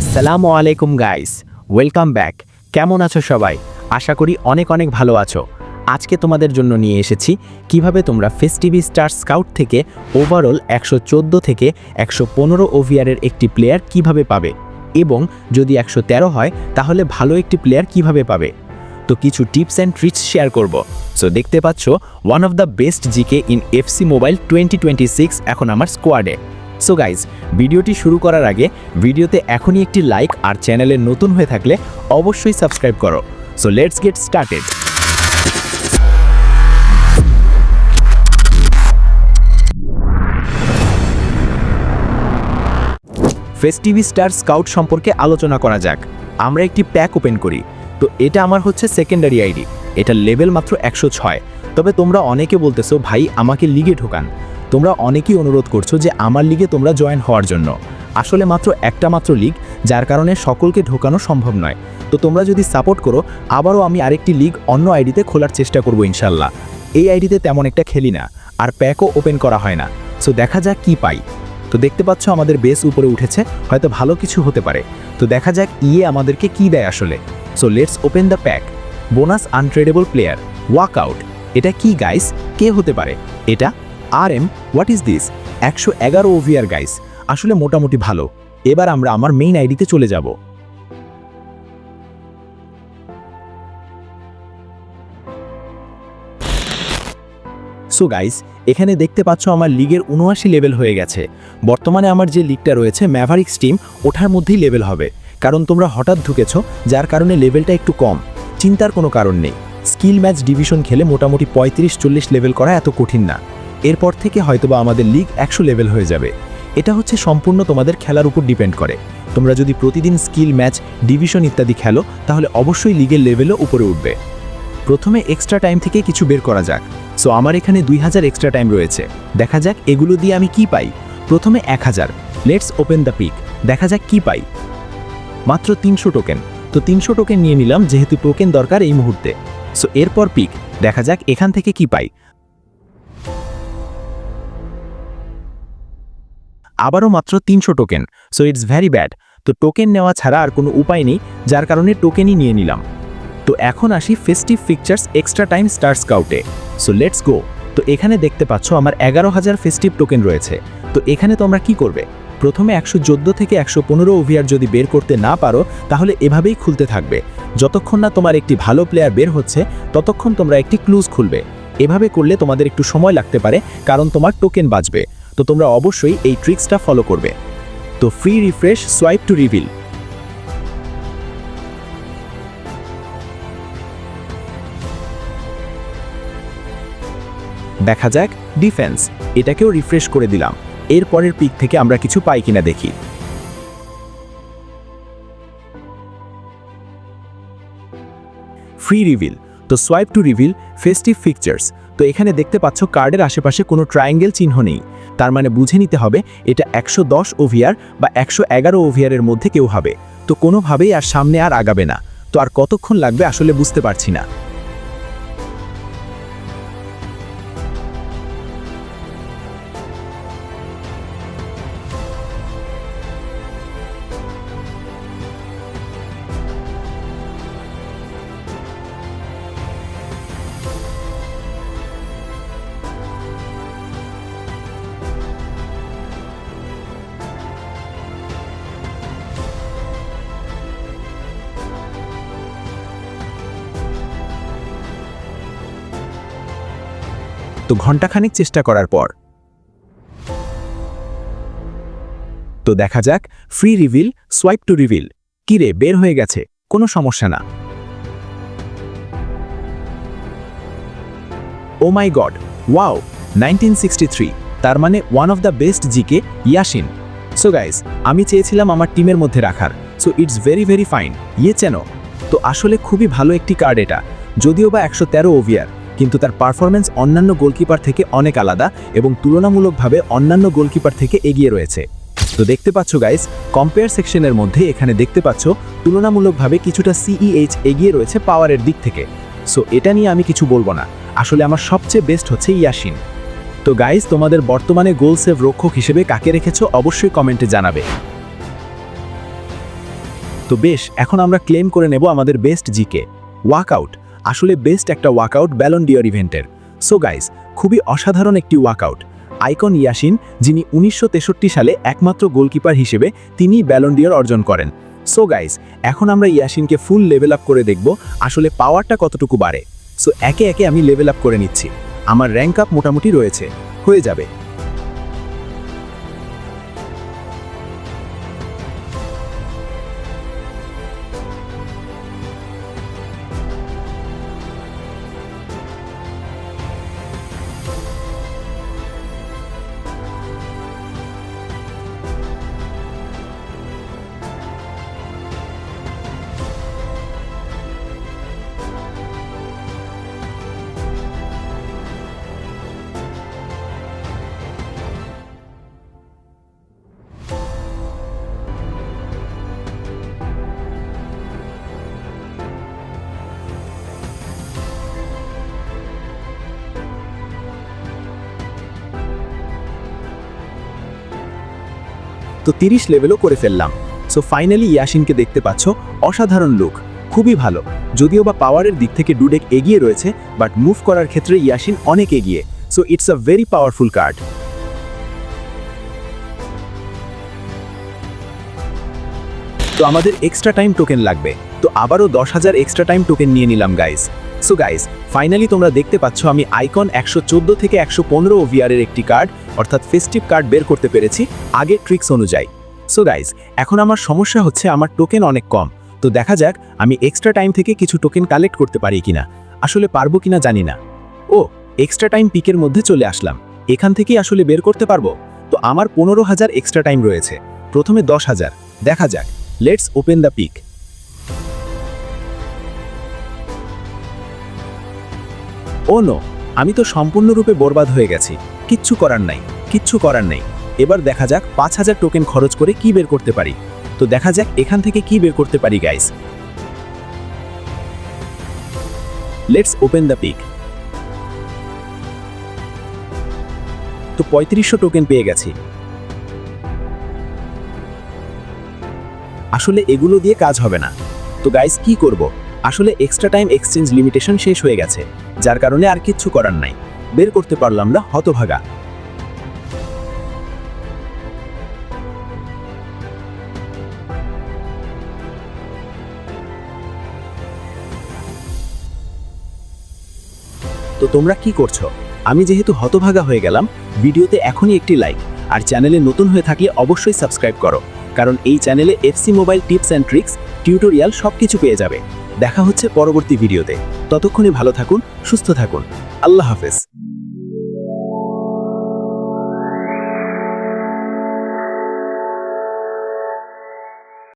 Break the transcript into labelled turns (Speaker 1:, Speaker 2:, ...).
Speaker 1: আসসালামু আলাইকুম guys welcome back কেমন আছো সবাই? আশা করি অনেক অনেক ভালো আছো। আজকে তোমাদের জন্য নিয়ে এসেছি কীভাবে তোমরা ফেস্টিভি স্টার স্কাউট থেকে ওভারঅল একশো চোদ্দ থেকে একশো পনেরো ওভিয়ারের একটি প্লেয়ার কীভাবে পাবে? এবং যদি একশো তেরো হয়, তাহলে ভালো একটি প্লেয়ার কীভাবে পাবে? তো কিছু টিপস অ্যান্ড ট্রিক্স শেয়ার করব। সো দেখতে পাচ্ছ one of the best GK in FC mobile twenty এখন আমার স্কোয়াডে সো গাইজ ভিডিওটি শুরু করার আগে ভিডিওতে এখনই একটি লাইক আর চ্যানেলে নতুন হয়ে থাকলে অবশ্যই সাবস্ক্রাইব করো। So let's get started festive star scout সম্পর্কে আলোচনা করা যাক। আমরা একটি প্যাক ওপেন করি। তো এটা আমার হচ্ছে সেকেন্ডারি আইডি এটা লেভেল মাত্র একশো ছয়। তবে তোমরা অনেকে বলতেছো, ভাই, আমাকে লিগে ঢোকান। তোমরা অনেকেই অনুরোধ করছ যে আমার লিগে তোমরা জয়েন হওয়ার জন্য। আসলে মাত্র একটা মাত্র লিগ, যার কারণে সকলকে ঢোকানো সম্ভব নয়। তো তোমরা যদি সাপোর্ট করো, আবারও আমি আরেকটি লিগ অন্য আইডিতে খোলার চেষ্টা করব ইনশাল্লাহ। এই আইডিতে তেমন একটা খেলি না, আর প্যাকও ওপেন করা হয় না। সো দেখা যাক কি পাই। তো দেখতে পাচ্ছ আমাদের বেস উপরে উঠেছে, হয়তো ভালো কিছু হতে পারে। তো দেখা যাক ইয়ে আমাদেরকে কি দেয় আসলে। So let's open the pack. Bonus untradeable player, walk out. এটা কি গাইস? কে হতে পারে? এটা R M what is this একশো এগারো ওভিয়ার গাইস আসলে মোটামুটি ভালো। এবার আমরা আমার মেইন আইডিতে চলে যাব। সো গাইস এখানে দেখতে পাচ্ছ আমার লিগের উনআশি লেভেল হয়ে গেছে। বর্তমানে আমার যে লিগটা রয়েছে ম্যাভারিক্স টিম ওঠার মধ্যেই লেভেল হবে। কারণ তোমরা হঠাৎ ঢুকেছ, যার কারণে লেভেলটা একটু কম। চিন্তার কোনো কারণ নেই। স্কিল ম্যাচ ডিভিশন খেলে মোটামুটি পঁয়ত্রিশ চল্লিশ লেভেল করা এত কঠিন না। এরপর থেকে হয়তোবা আমাদের লিগ একশো লেভেল হয়ে যাবে। এটা হচ্ছে সম্পূর্ণ তোমাদের খেলার উপর ডিপেন্ড করে। তোমরা যদি প্রতিদিন স্কিল ম্যাচ ডিভিশন ইত্যাদি খেলো, তাহলে অবশ্যই লিগের লেভেলও উপরে উঠবে। প্রথমে এক্সট্রা টাইম থেকে কিছু বের করা যাক। সো আমার এখানে দুই হাজার এক্সট্রা টাইম রয়েছে। দেখা যাক এগুলো দিয়ে আমি কি পাই। প্রথমে এক হাজার। লেটস ওপেন দ্য পিক দেখা যাক কি পাই। মাত্র তিনশো টোকেন তো তিনশো টোকেন নিয়ে নিলাম, যেহেতু টোকেন দরকার এই মুহূর্তে। সো এরপর পিক দেখা যাক এখান থেকে কি পাই। আবারও মাত্র তিনশো token so it's very bad তো টোকেন নেওয়া ছাড়া আর কোনো উপায় নেই, যার কারণে টোকেনই নিয়ে নিলাম। তো এখন আসি festive pictures extra time star স্কাউটে so let's go তো এখানে দেখতে পাচ্ছ আমার এগারো হাজার ফেস্টিভ টোকেন রয়েছে। তো এখানে তোমরা কি করবে? প্রথমে একশো চোদ্দ থেকে একশো পনেরো ওভিয়ার যদি বের করতে না পারো, তাহলে এভাবেই খুলতে থাকবে। যতক্ষণ না তোমার একটি ভালো প্লেয়ার বের হচ্ছে, ততক্ষণ তোমরা একটি ক্লুজ খুলবে। এভাবে করলে তোমাদের একটু সময় লাগতে পারে, কারণ তোমার টোকেন বাঁচবে তো তোমরা অবশ্যই এই ট্রিক্সটা ফলো করবে। তো free refresh swipe to reveal দেখা যাক ডিফেন্স এটাকেও রিফ্রেশ করে দিলাম। এর পরের পিক থেকে আমরা কিছু পাই কিনা দেখি। ফ্রি রিভিল তো swipe to reveal festive pictures তো এখানে দেখতে পাচ্ছ কার্ডের আশেপাশে কোনো ট্রায়াঙ্গেল চিহ্ন নেই। তার মানে বুঝে নিতে হবে এটা একশো দশ ওভিয়ার বা একশো এগারো ওভিয়ারের মধ্যে কেউ হবে। তো কোনোভাবেই আর সামনে আর আগাবে না। তো আর কতক্ষণ লাগবে আসলে বুঝতে পারছি না। তো ঘন্টাখানিক চেষ্টা করার পর। তো দেখা যাক free reveal swipe to reveal কিরে বের হয়ে গেছে, কোনো সমস্যা না। Oh my god, wow nineteen তার মানে one of the best GK Yashin. So guys আমি চেয়েছিলাম আমার টিমের মধ্যে রাখার so it's very very fine ইয়ে চেন। তো আসলে খুবই ভালো একটি কার্ড এটা, যদিও বা একশো তেরো ওভিয়ার কিন্তু তার পারফরমেন্স অন্যান্য গোলকিপার থেকে অনেক আলাদা এবং তুলনামূলকভাবে অন্যান্য গোলকিপার থেকে এগিয়ে রয়েছে। তো দেখতে পাচ্ছ গাইস কম্পেয়ার সেকশনের মধ্যে এখানে দেখতে পাচ্ছ তুলনামূলকভাবে কিছুটা সিইএইচ এগিয়ে রয়েছে পাওয়ারের দিক থেকে। সো এটা নিয়ে আমি কিছু বলব না। আসলে আমার সবচেয়ে বেস্ট হচ্ছে ইয়াসিন। তো গাইস তোমাদের বর্তমানে গোল সেভ রক্ষক হিসেবে কাকে রেখেছো অবশ্যই কমেন্টে জানাবে। তো বেশ, এখন আমরা ক্লেম করে নেব আমাদের বেস্ট জিকে ওয়াকআউট আসলে বেস্ট একটা ওয়াকআউট ব্যালন ডিওর ইভেন্টের। সো গাইস, খুবই অসাধারণ একটি ওয়াকআউট। আইকন ইয়াসিন, যিনি উনিশশো তেষট্টি সালে একমাত্র গোলকিপার হিসেবে তিনি ব্যালন ডিওর অর্জন করেন। সো গাইস, এখন আমরা ইয়াসিনকে ফুল লেভেল আপ করে দেখব আসলে পাওয়ারটা কতটুকু বাড়ে। সো একে একে আমি লেভেল আপ করে নিচ্ছি। আমার র্যাঙ্ক আপ মোটামুটি রয়েছে। হয়ে যাবে। তো তিরিশ লেভেলও করে ফেললাম। সো ফাইনালি ইয়াসিনকে দেখতে পাচ্ছ, অসাধারণ লুক খুবই ভালো। যদিও বা পাওয়ারের দিক থেকে ডুডেক এগিয়ে রয়েছে বাট মুভ করার ক্ষেত্রে ইয়াসিন অনেক এগিয়ে। So it's a very powerful card তো আমাদের এক্সট্রা টাইম টোকেন লাগবে। তো আবারও দশ হাজার এক্সট্রা টাইম টোকেন নিয়ে নিলাম গাইস সো গাইস ফাইনালি তোমরা দেখতে পাচ্ছ আমি আইকন একশো চোদ্দ থেকে একশো পনেরো ওভিআরের একটি কার্ড অর্থাৎ ফেস্টিভ কার্ড বের করতে পেরেছি আগের ট্রিক্স অনুযায়ী। সো গাইস এখন আমার সমস্যা হচ্ছে আমার টোকেন অনেক কম। তো দেখা যাক আমি এক্সট্রা টাইম থেকে কিছু টোকেন কালেক্ট করতে পারি কিনা। আসলে পারব কিনা জানি না। ও এক্সট্রা টাইম পিকের মধ্যে চলে আসলাম। এখান থেকেই আসলে বের করতে পারব? তো আমার পনেরো হাজার এক্সট্রা টাইম রয়েছে। প্রথমে দশ হাজার। দেখা যাক। Let's open the pick oh no, আমি তো সম্পূর্ণরূপে বরবাদ হয়ে গেছি। কিচ্ছু করার নাই, কিচ্ছু করার নেই। এবার দেখা যাক পাঁচ হাজার টোকেন খরচ করে কি বের করতে পারি। তো দেখা যাক এখান থেকে কি বের করতে পারি guys let's open the pick তো পঁয়ত্রিশশো টোকেন পেয়ে গেছি। আসলে এগুলো দিয়ে কাজ হবে না। তো গাইস কি করব? আসলে এক্সট্রা টাইম এক্সচেঞ্জ লিমিটেশন শেষ হয়ে গেছে। যার কারণে আর কিচ্ছু করার নাই। বের করতে পারলাম না, হতভাগা। তো তোমরা কি করছ? আমি যেহেতু হতভাগা হয়ে গেলাম, ভিডিওতে এখনই একটি লাইক আর চ্যানেলে নতুন হয়ে থাকলে অবশ্যই সাবস্ক্রাইব করো, কারণ এই চ্যানেলে FC mobile tips and tricks tutorial সব কিছু পেয়ে যাবে। দেখা হচ্ছে পরবর্তী ভিডিওতে। ততক্ষণে ভালো থাকুন সুস্থ থাকুন। আল্লাহ হাফেজ।